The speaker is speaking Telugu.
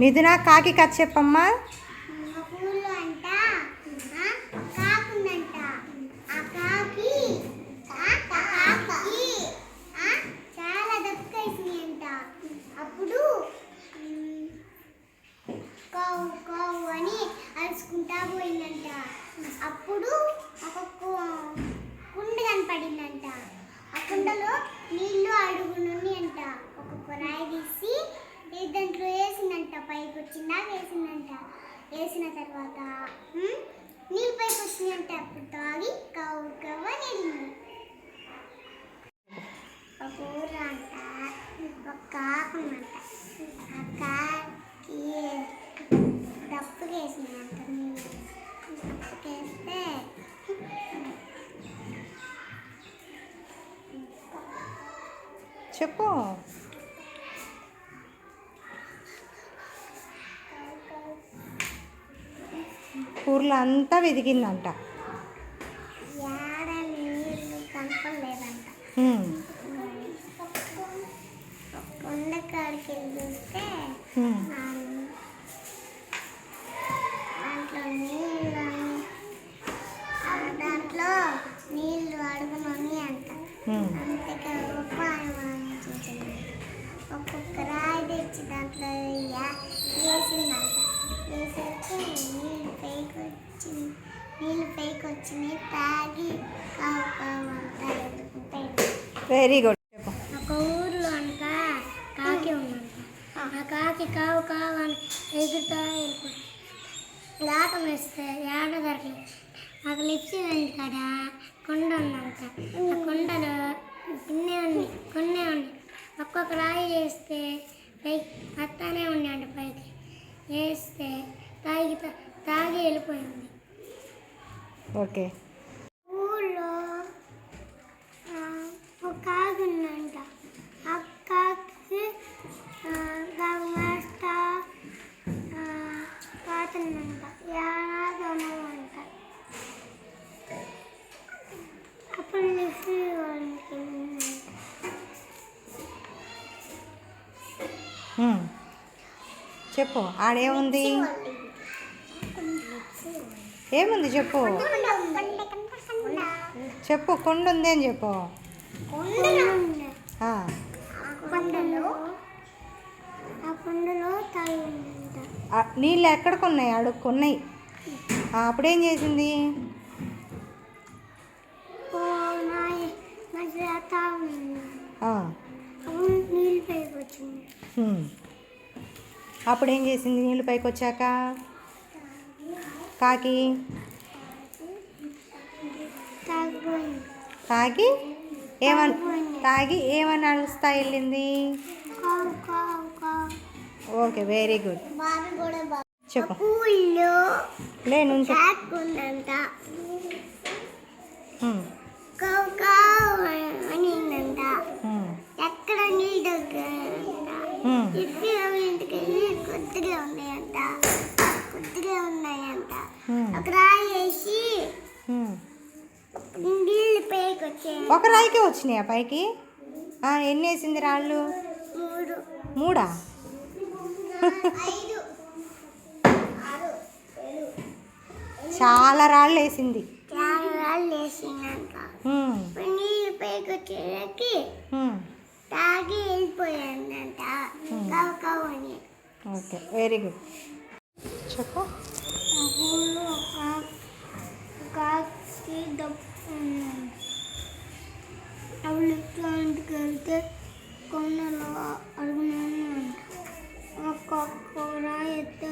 మిథున కాకి కథ చెప్పమ్మా. ఊళ్ళో అంట ఆ కాకి అప్పుడు కావు కావు అని అరుచుకుంటా పోయిందంట. అప్పుడు ఒక కు- కుండ కనపడిందంట. ఆ కుండలో నీళ్ళు అడుగునుండి అంట. ఒక కొరాయి తీసి ఈ దాంట్లో వేసిందంట పైకి వచ్చిందా? వేసిందంట. వేసిన తర్వాత ఉమ్, నీళ్ళు పైకి వచ్చిందంట అప్పుడు తాగి కవ్వు కవ్వ వెళ్ళింది ఒక ఊరు అంట ఒక కాకుందంట ఆ కాకి దప్పుకేసిందంట నీళ్ళు. దప్పుకేస్తే చెప్పు. చూస్తే హ్మ్. ఆ, దాంట్లో నీళ్ళు అడుగునని అంట ఒక్కొక్క రాయి తెచ్చి దాంట్లో వేసిందంట. వేసేసి పైకి వచ్చి నీళ్ళు పైకి వచ్చినాయి తాగి వెరీ గుడ్ ఒక ఊర్లో అంట కాకి ఉందంట. ఆ. కాకి కావు కావు అని ఎగురుతా ఆటం వేస్తే ఏడ దొరకలేదు. నాకు లిప్స్ కాడ కొండ ఉందంట. ఆ కొండలో ఇన్నే ఉంది కొన్నే ఉంది. ఒక్కొక్క రాయి వేస్తే పైకి అత్తానే ఉన్నాడు పైకి. వేస్తే తాగి తాగి వెళ్ళిపోయింది. ఓకే. ఊళ్ళో ఒక కాకి ఉందంట. ఆ కాకి మేస్తా పాతుందంట యాదనంట అప్పుడు వాళ్ళకి హ్మ్. చెప్పు ఆడేముంది? ఏముంది చెప్పు? చెప్పు కొండ ఉంది అని చెప్పు. నీళ్ళు ఎక్కడికి ఉన్నాయి? అడుక్కున్నాయి అప్పుడేం చేసింది. అప్పుడేం చేసింది? నీళ్ళు పైకి వచ్చాక? కాకి. తాగి ఏమని తాగి ఏమని అడుస్తా వెళ్ళింది? Okay very good. చెప్పు. హ్మ్. ఎక్కడ నీళ్ళు కొద్దిగా ఉన్నాయంట. కొద్దిగా ఉన్నాయంట. ఒక రాయి వేసి. నీళ్ళు పైకి వచ్చాయి ఒక రాయికి వచ్చినాయా పైకి? ఎన్ని వేసింది రాళ్ళు? మూడు. మూడా? చాలా రాళ్ళు వేసింది. చాలా రాళ్ళు వేసిందంట. నీళ్ళు పైకి వచ్చేసరికి. తాగి వెళ్ళిపోయిందంట కావు కావు అని. Okay very good. చెప్పు. ఆ ఒక వెళ్తే కొండలో అడుగునాను ఒక ఒక్కొక్క రాయి ఎత్తే